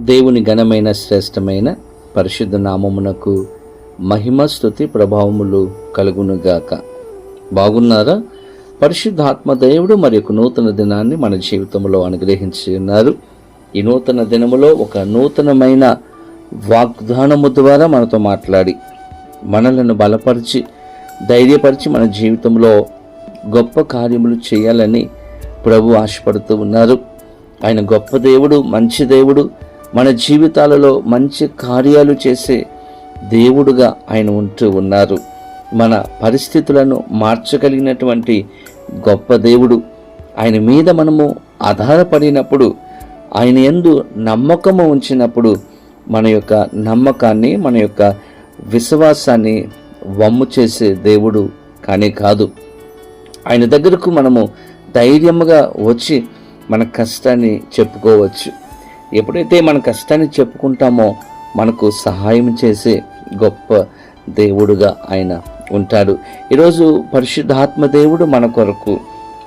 దేవుని ఘనమైన శ్రేష్టమైన పరిశుద్ధ నామమునకు మహిమ స్థుతి ప్రభావములు కలుగునుగాక. బాగున్నారా? పరిశుద్ధాత్మ దేవుడు మరి ఒక నూతన దినాన్ని మన జీవితంలో అనుగ్రహించి ఉన్నారు. ఈ నూతన దినములో ఒక నూతనమైన వాగ్దానము ద్వారా మనతో మాట్లాడి మనలను బలపరిచి ధైర్యపరిచి మన జీవితంలో గొప్ప కార్యములు చేయాలని ప్రభు ఆశపడుతూ ఉన్నారు. ఆయన గొప్ప దేవుడు మంచి దేవుడు మన జీవితాలలో మంచి కార్యాలు చేసే దేవుడుగా ఆయన ఉంటూ ఉన్నారు. మన పరిస్థితులను మార్చగలిగినటువంటి గొప్ప దేవుడు ఆయన మీద మనము ఆధారపడినప్పుడు ఆయన ఎందు నమ్మకము ఉంచినప్పుడు మన యొక్క నమ్మకాన్ని మన యొక్క విశ్వాసాన్ని వమ్ము చేసే దేవుడు కానీ కాదు. ఆయన దగ్గరకు మనము ధైర్యముగా వచ్చి మన కష్టాన్ని చెప్పుకోవచ్చు. ఎప్పుడైతే మన కష్టాన్ని చెప్పుకుంటామో మనకు సహాయం చేసే గొప్ప దేవుడుగా ఆయన ఉంటాడు. ఈరోజు పరిశుద్ధాత్మ దేవుడు మన కొరకు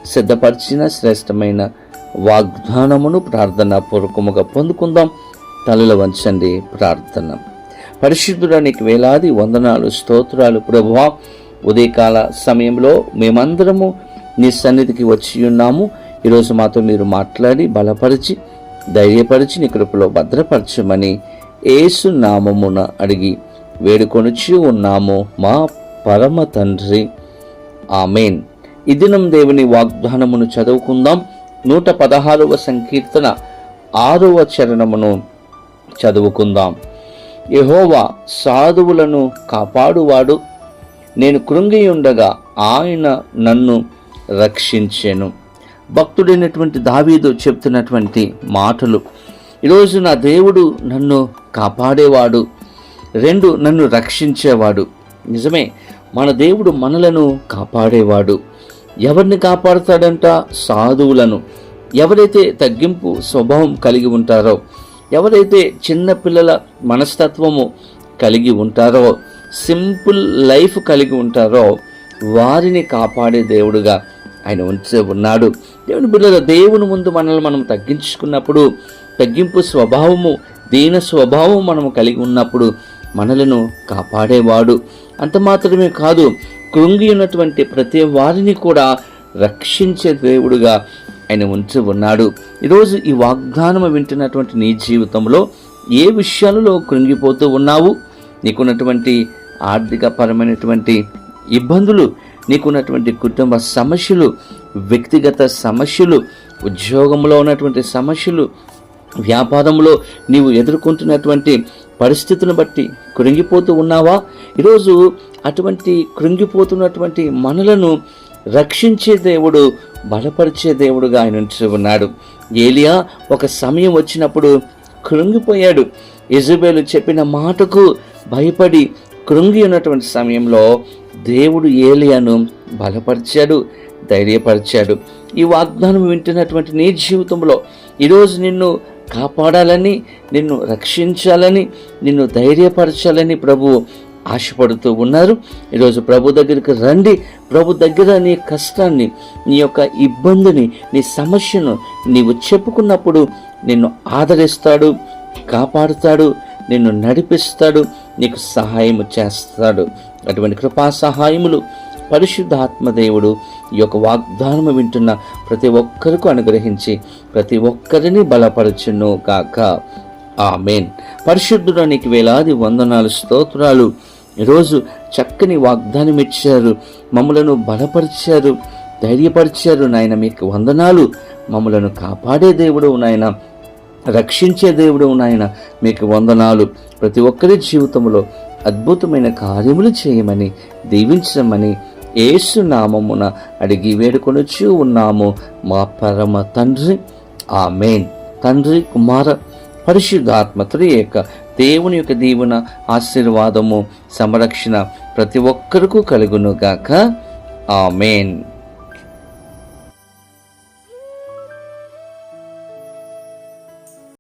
సిద్ధపరిచిన శ్రేష్టమైన వాగ్దానమును ప్రార్థన పూర్వకముగా పొందుకుందాం. తలలు వంచండి ప్రార్థన. పరిశుద్ధుడానికి వేలాది వందనాలు స్తోత్రాలు ప్రభువా. ఉదయకాల సమయంలో మేమందరము నీ సన్నిధికి వచ్చి ఉన్నాము. ఈరోజు మాతో మీరు మాట్లాడి బలపరిచి ధైర్యపరిచి నీ కృపలో భద్రపరచమని ఏసు నామమున అడిగి వేడుకొనిచి ఉన్నాము మా పరమ తండ్రి. ఆమెన్. ఈ దినం దేవుని వాగ్దానమును చదువుకుందాం. నూట పదహారవ సంకీర్తన ఆరవ చరణమును చదువుకుందాం. యహోవా సాధువులను కాపాడువాడు. నేను కృంగి ఉండగా ఆయన నన్ను రక్షించెను. భక్తుడైనటువంటి దావీదు చెప్తున్నటువంటి మాటలు. ఈరోజు నా దేవుడు నన్ను కాపాడేవాడు రెండు నన్ను రక్షించేవాడు. నిజమే మన దేవుడు మనలను కాపాడేవాడు. ఎవరిని కాపాడుతాడంట? సాధువులను. ఎవరైతే తగ్గింపు స్వభావం కలిగి ఉంటారో ఎవరైతే చిన్నపిల్లల మనస్తత్వము కలిగి ఉంటారో సింపుల్ లైఫ్ కలిగి ఉంటారో వారిని కాపాడే దేవుడుగా ఆయన ఉంచే ఉన్నాడు. దేవుని బిడ్డల దేవుని ముందు మనల్ని మనం తగ్గించుకున్నప్పుడు తగ్గింపు స్వభావము దీన స్వభావం మనము కలిగి ఉన్నప్పుడు మనలను కాపాడేవాడు. అంత మాత్రమే కాదు కృంగి ఉన్నటువంటి ప్రతి వారిని కూడా రక్షించే దేవుడుగా ఆయన ఉంచి ఉన్నాడు. ఈరోజు ఈ వాగ్దానం వింటున్నటువంటి నీ జీవితంలో ఏ విషయాలలో కృంగిపోతూ ఉన్నావు? నీకున్నటువంటి ఆర్థిక పరమైనటువంటి ఇబ్బందులు నీకున్నటువంటి కుటుంబ సమస్యలు వ్యక్తిగత సమస్యలు ఉద్యోగంలో ఉన్నటువంటి సమస్యలు వ్యాపారంలో నీవు ఎదుర్కొంటున్నటువంటి పరిస్థితులను బట్టి కృంగిపోతూ ఉన్నావా? ఈరోజు అటువంటి కృంగిపోతున్నటువంటి మనలను రక్షించే దేవుడు బలపరిచే దేవుడుగా ఆయన ఉన్నాడు. ఏలియా ఒక సమయం వచ్చినప్పుడు కృంగిపోయాడు. ఇజబేలు చెప్పిన మాటకు భయపడి కృంగి ఉన్నటువంటి సమయంలో దేవుడు ఏలియాను బలపరిచాడు ధైర్యపరిచాడు. ఈ వాగ్దానం వింటున్నటువంటి నీ జీవితంలో ఈరోజు నిన్ను కాపాడాలని నిన్ను రక్షించాలని నిన్ను ధైర్యపరచాలని ప్రభు ఆశపడుతూ ఉన్నారు. ఈరోజు ప్రభు దగ్గరికి రండి. ప్రభు దగ్గర నీ కష్టాన్ని నీ యొక్క ఇబ్బందిని నీ సమస్యను నీవు చెప్పుకున్నప్పుడు నిన్ను ఆదరిస్తాడు కాపాడుతాడు నిన్ను నడిపిస్తాడు నీకు సహాయం చేస్తాడు. అటువంటి కృపా సహాయములు పరిశుద్ధాత్మ దేవుడు ఈ యొక్క వాగ్దానము వింటున్న ప్రతి ఒక్కరికి అనుగ్రహించి ప్రతి ఒక్కరిని బలపరచును కాక ఆమెన్. పరిశుద్ధుడానికి వేలాది వందనాలు స్తోత్రాలు. ఈరోజు చక్కని వాగ్దానం ఇచ్చారు. మమ్మలను బలపరిచారు ధైర్యపరిచారు నాయన. మీకు వందనాలు. మమ్మలను కాపాడే దేవుడు నాయన. రక్షించే దేవుడు నాయన. మీకు వందనాలు. ప్రతి ఒక్కరి జీవితంలో అద్భుతమైన కార్యములు చేయమని దీవించమని ఏసు నామమున అడిగి వేడుకొనొచ్చు ఉన్నాము. మా పరమ తండ్రి ఆ మెయిన్ తండ్రి కుమార పరిశుద్ధాత్మ త్రియేక దేవుని యొక్క దీవున ఆశీర్వాదము సంరక్షణ ప్రతి ఒక్కరికూ కలుగునుగాక ఆ మెయిన్